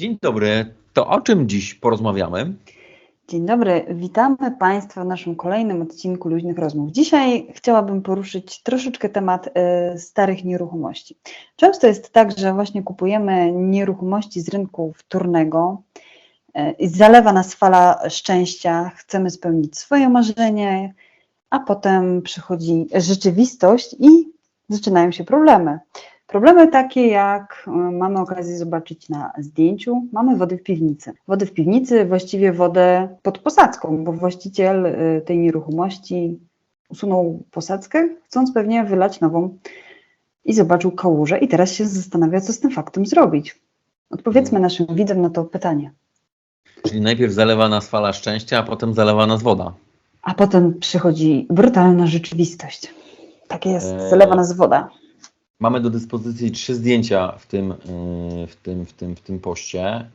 Dzień dobry. To o czym dziś porozmawiamy? Dzień dobry, witamy Państwa w naszym kolejnym odcinku Luźnych Rozmów. Dzisiaj chciałabym poruszyć troszeczkę temat y, starych nieruchomości. Często jest tak, że właśnie kupujemy nieruchomości z rynku wtórnego y, i zalewa nas fala szczęścia, chcemy spełnić swoje marzenie, a potem przychodzi rzeczywistość i zaczynają się problemy. Problemy takie, jak y, mamy okazję zobaczyć na zdjęciu, mamy wodę w piwnicy. Wodę w piwnicy, właściwie wodę pod posadzką, bo właściciel y, tej nieruchomości usunął posadzkę, chcąc pewnie wylać nową i zobaczył kałużę i teraz się zastanawia, co z tym faktem zrobić. Odpowiedzmy naszym widzom na to pytanie. Czyli najpierw zalewa nas fala szczęścia, a potem zalewa nas woda. A potem przychodzi brutalna rzeczywistość. Tak jest, zalewa nas woda. Mamy do dyspozycji trzy zdjęcia w tym, yy, w tym, w tym, w tym poście.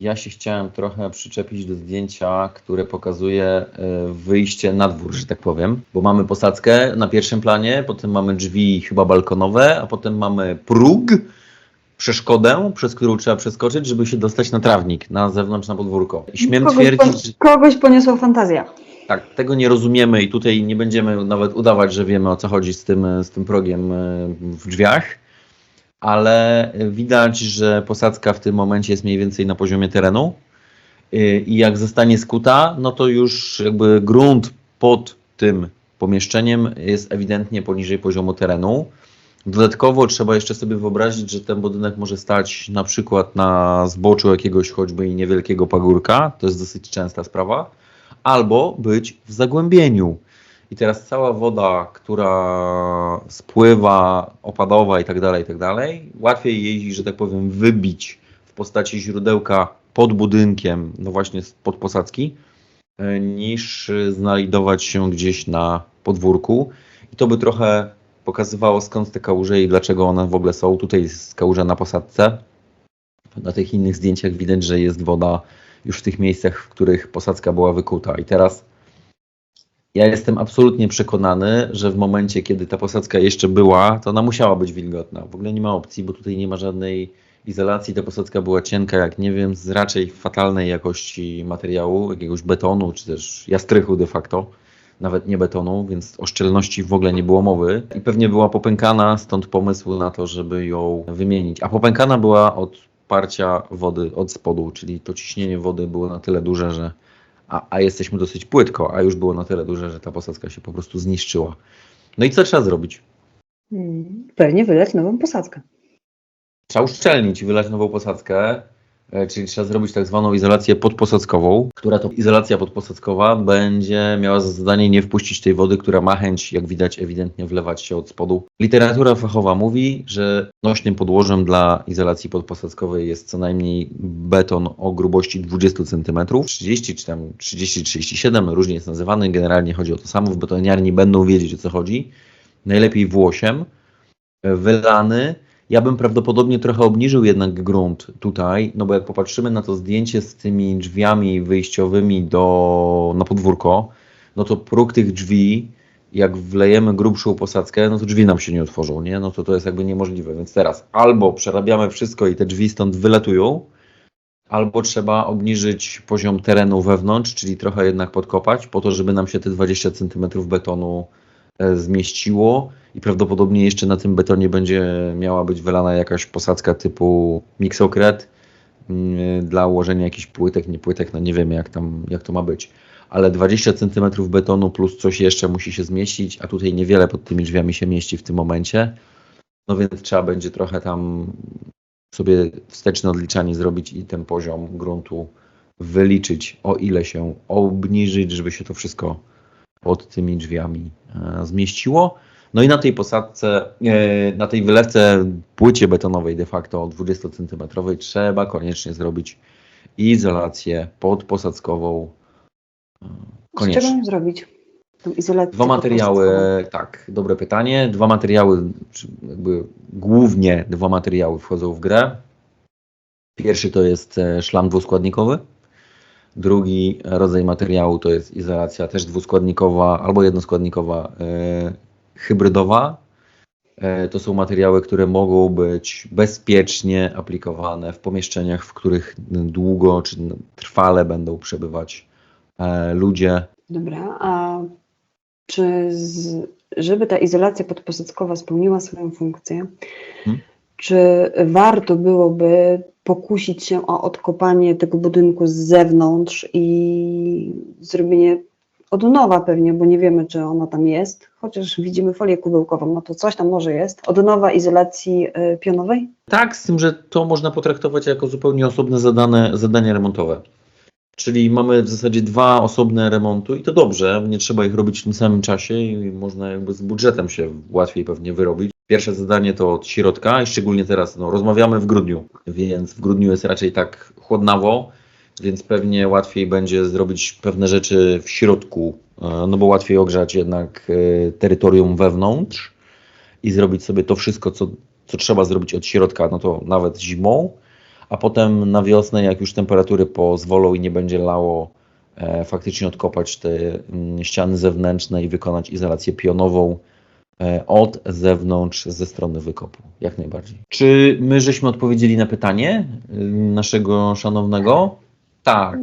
Ja się chciałem trochę przyczepić do zdjęcia, które pokazuje yy, wyjście na dwór, że tak powiem, bo mamy posadzkę na pierwszym planie, potem mamy drzwi chyba balkonowe, a potem mamy próg, przeszkodę, przez którą trzeba przeskoczyć, żeby się dostać na trawnik, na zewnątrz, na podwórko. I śmiem kogoś, twierdzić, że kogoś poniosła fantazja. Tak, tego nie rozumiemy i tutaj nie będziemy nawet udawać, że wiemy o co chodzi z tym, z tym progiem e, w drzwiach, ale widać, że posadzka w tym momencie jest mniej więcej na poziomie terenu. E, i jak zostanie skuta, no to już jakby grunt pod tym pomieszczeniem jest ewidentnie poniżej poziomu terenu. Dodatkowo trzeba jeszcze sobie wyobrazić, że ten budynek może stać na przykład na zboczu jakiegoś choćby niewielkiego pagórka, to jest dosyć częsta sprawa albo być w zagłębieniu. I teraz cała woda, która spływa, opadowa i tak dalej, i tak dalej, łatwiej jej, że tak powiem, wybić w postaci źródełka pod budynkiem, no właśnie pod posadzki, e, niż znajdować się gdzieś na podwórku. I to by trochę pokazywało skąd te kałuże i dlaczego one w ogóle są. Tutaj jest kałuża na posadce. Na tych innych zdjęciach widać, że jest woda już w tych miejscach, w których posadzka była wykuta. I teraz ja jestem absolutnie przekonany, że w momencie, kiedy ta posadzka jeszcze była, to ona musiała być wilgotna. W ogóle nie ma opcji, bo tutaj nie ma żadnej izolacji. Ta posadzka była cienka, jak nie wiem, z raczej fatalnej jakości materiału, jakiegoś betonu, czy też jastrychu de facto. Nawet nie betonu, więc o szczelności w ogóle nie było mowy. I pewnie była popękana, stąd pomysł na to, żeby ją wymienić. A popękana była od parcia wody od spodu, czyli to ciśnienie wody było na tyle duże, że a, a jesteśmy dosyć płytko, a już było na tyle duże, że ta posadzka się po prostu zniszczyła. No i co trzeba zrobić? Hmm, Pewnie wylać nową posadzkę. Trzeba uszczelnić, wylać nową posadzkę, czyli trzeba zrobić tak zwaną izolację podposadzkową, która to izolacja podposadzkowa będzie miała za zadanie nie wpuścić tej wody, która ma chęć, jak widać, ewidentnie wlewać się od spodu. Literatura fachowa mówi, że nośnym podłożem dla izolacji podposadzkowej jest co najmniej beton o grubości 20 cm, 30 czy tam 30-37, różnie jest nazywany, generalnie chodzi o to samo, w betoniarni będą wiedzieć o co chodzi. Najlepiej w8, wylany, ja bym prawdopodobnie trochę obniżył jednak grunt tutaj, no bo jak popatrzymy na to zdjęcie z tymi drzwiami wyjściowymi do, na podwórko, no to próg tych drzwi, jak wlejemy grubszą posadzkę, no to drzwi nam się nie otworzą, nie? No to to jest jakby niemożliwe. Więc teraz albo przerabiamy wszystko i te drzwi stąd wylatują, albo trzeba obniżyć poziom terenu wewnątrz, czyli trochę jednak podkopać, po to, żeby nam się te 20 cm betonu zmieściło i prawdopodobnie jeszcze na tym betonie będzie miała być wylana jakaś posadzka typu miksokret mm, dla ułożenia jakichś płytek, nie płytek, no nie wiemy jak, tam, jak to ma być. Ale 20 cm betonu plus coś jeszcze musi się zmieścić, a tutaj niewiele pod tymi drzwiami się mieści w tym momencie. No więc trzeba będzie trochę tam sobie wsteczne odliczanie zrobić i ten poziom gruntu wyliczyć, o ile się obniżyć, żeby się to wszystko pod tymi drzwiami e, zmieściło. No i na tej posadzce, e, na tej wylewce płycie betonowej de facto 20 cm trzeba koniecznie zrobić izolację podposadzkową. e, Z czego Koniecznie. zrobić? Tą izolację Dwa materiały, tak, dobre pytanie. Dwa materiały, jakby głównie dwa materiały wchodzą w grę. Pierwszy to jest e, szlam dwuskładnikowy. Drugi rodzaj materiału to jest izolacja też dwuskładnikowa albo jednoskładnikowa, e, hybrydowa. E, To są materiały, które mogą być bezpiecznie aplikowane w pomieszczeniach, w których długo czy trwale będą przebywać e, ludzie. Dobra, a czy z, żeby ta izolacja podposadzkowa spełniła swoją funkcję, Mhm. Czy warto byłoby pokusić się o odkopanie tego budynku z zewnątrz i zrobienie od nowa pewnie, bo nie wiemy, czy ona tam jest, chociaż widzimy folię kubełkową, no to coś tam może jest. Od nowa izolacji y, pionowej? Tak, z tym, że to można potraktować jako zupełnie osobne zadane, zadanie remontowe. Czyli mamy w zasadzie dwa osobne remonty i to dobrze, nie trzeba ich robić w tym samym czasie i można jakby z budżetem się łatwiej pewnie wyrobić. Pierwsze zadanie to od środka i szczególnie teraz no, rozmawiamy w grudniu, więc w grudniu jest raczej tak chłodnawo, więc pewnie łatwiej będzie zrobić pewne rzeczy w środku, e, no bo łatwiej ogrzać jednak e, terytorium wewnątrz i zrobić sobie to wszystko, co, co trzeba zrobić od środka, no to nawet zimą, a potem na wiosnę, jak już temperatury pozwolą i nie będzie lało, e, faktycznie odkopać te mm, ściany zewnętrzne i wykonać izolację pionową od zewnątrz, ze strony wykopu. Jak najbardziej. Czy my żeśmy odpowiedzieli na pytanie y, naszego szanownego? Tak.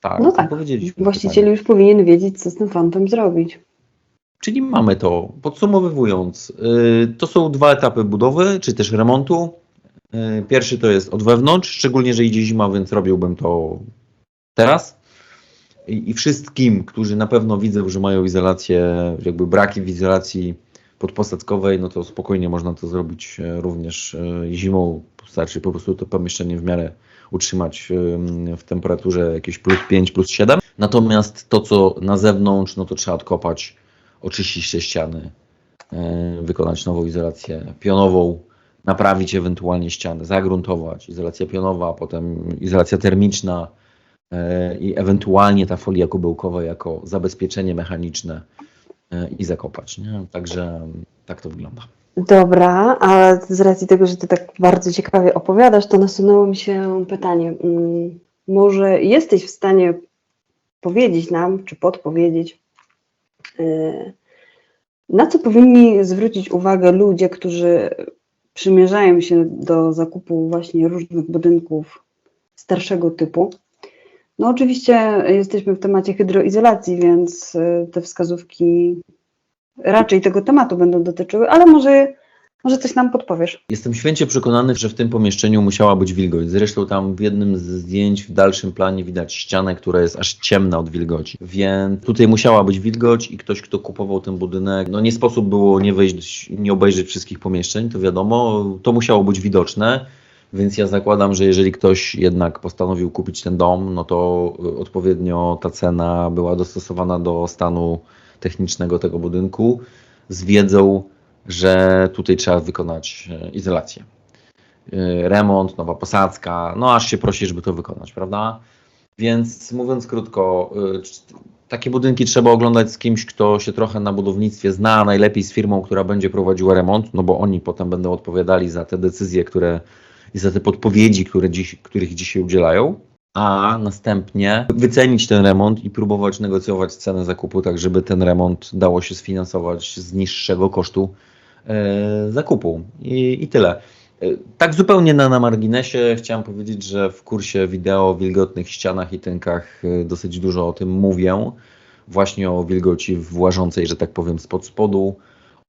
Tak, No tak. odpowiedzieliśmy. na Właściciel pytanie. już powinien wiedzieć, co z tym fantem zrobić. Czyli mamy to. Podsumowując, y, to są dwa etapy budowy, czy też remontu. Y, Pierwszy to jest od wewnątrz, szczególnie, że idzie zima, więc robiłbym to teraz. I, I wszystkim, którzy na pewno widzą, że mają izolację, jakby braki w izolacji podposadzkowej, no to spokojnie można to zrobić e, również e, zimą. Wystarczy po prostu to pomieszczenie w miarę utrzymać em, w temperaturze jakieś plus 5, plus 7. Natomiast to, co na zewnątrz, no to trzeba odkopać, oczyścić te ściany, e, wykonać nową izolację pionową, naprawić ewentualnie ściany, zagruntować, izolacja pionowa, potem izolacja termiczna e, i ewentualnie ta folia kubełkowa jako zabezpieczenie mechaniczne e, i zakopać. Nie? Także tak to wygląda. Dobra, a z racji tego, że ty tak bardzo ciekawie opowiadasz, to nasunęło mi się pytanie. mm, Może jesteś w stanie powiedzieć nam, czy podpowiedzieć, yy, na co powinni zwrócić uwagę ludzie, którzy przymierzają się do zakupu właśnie różnych budynków starszego typu? No oczywiście jesteśmy w temacie hydroizolacji, więc yy, te wskazówki raczej tego tematu będą dotyczyły, ale może, może coś nam podpowiesz. Jestem święcie przekonany, że w tym pomieszczeniu musiała być wilgoć. Zresztą tam w jednym z zdjęć w dalszym planie widać ścianę, która jest aż ciemna od wilgoci. Więc tutaj musiała być wilgoć i ktoś, kto kupował ten budynek, no nie sposób było nie wejść, nie obejrzeć wszystkich pomieszczeń, to wiadomo, to musiało być widoczne. Więc ja zakładam, że jeżeli ktoś jednak postanowił kupić ten dom, no to y, odpowiednio ta cena była dostosowana do stanu technicznego tego budynku z wiedzą, że tutaj trzeba wykonać e, izolację. E, Remont, nowa posadzka, no aż się prosi, żeby to wykonać, prawda? Więc mówiąc krótko, e, takie budynki trzeba oglądać z kimś, kto się trochę na budownictwie zna, najlepiej z firmą, która będzie prowadziła remont, no bo oni potem będą odpowiadali za te decyzje, które i za te podpowiedzi, które dziś, których dzisiaj udzielają a następnie wycenić ten remont i próbować negocjować cenę zakupu, tak żeby ten remont dało się sfinansować z niższego kosztu e, zakupu. I, I tyle. E, Tak zupełnie na, na marginesie chciałem powiedzieć, że w kursie wideo o wilgotnych ścianach i tynkach e, dosyć dużo o tym mówię. Właśnie o wilgoci włażącej, że tak powiem, spod spodu,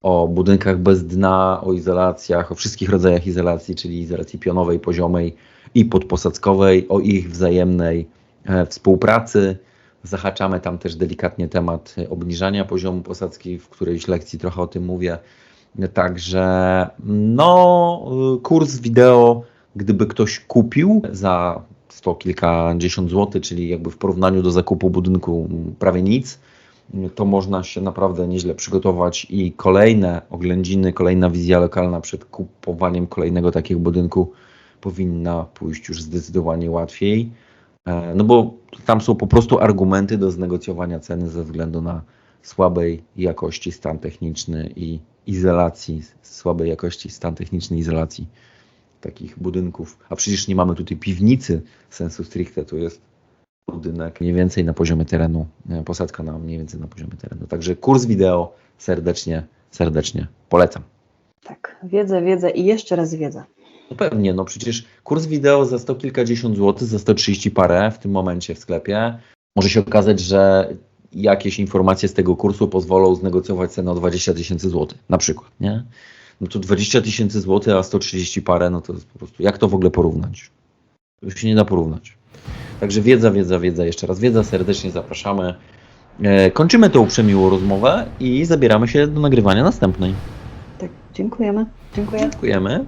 o budynkach bez dna, o izolacjach, o wszystkich rodzajach izolacji, czyli izolacji pionowej, poziomej i podposadzkowej, o ich wzajemnej e, współpracy. Zahaczamy tam też delikatnie temat e, obniżania poziomu posadzki, w którejś lekcji trochę o tym mówię. Także no, y, kurs wideo, gdyby ktoś kupił za sto kilkadziesiąt złotych, czyli jakby w porównaniu do zakupu budynku prawie nic, to można się naprawdę nieźle przygotować i kolejne oględziny, kolejna wizja lokalna przed kupowaniem kolejnego takiego budynku powinna pójść już zdecydowanie łatwiej. E, No bo tam są po prostu argumenty do znegocjowania ceny ze względu na słabej jakości stan techniczny i izolacji, słabej jakości stan techniczny izolacji takich budynków. A przecież nie mamy tutaj piwnicy sensu stricte, to jest budynek mniej więcej na poziomie terenu, e, posadzka na mniej więcej na poziomie terenu. Także kurs wideo serdecznie, serdecznie polecam. Tak, wiedza, wiedza i jeszcze raz wiedza. No pewnie, no przecież kurs wideo za sto kilkadziesiąt złotych, za 130 parę w tym momencie w sklepie. Może się okazać, że jakieś informacje z tego kursu pozwolą znegocjować cenę o 20 tysięcy złotych, na przykład, nie? No to 20 tysięcy złotych, a 130 parę, no to jest po prostu, jak to w ogóle porównać? To się nie da porównać. Także wiedza, wiedza, wiedza, jeszcze raz wiedza, serdecznie zapraszamy. E, kończymy tą przemiłą rozmowę i zabieramy się do nagrywania następnej. Tak, dziękujemy. Dziękuję. Dziękujemy.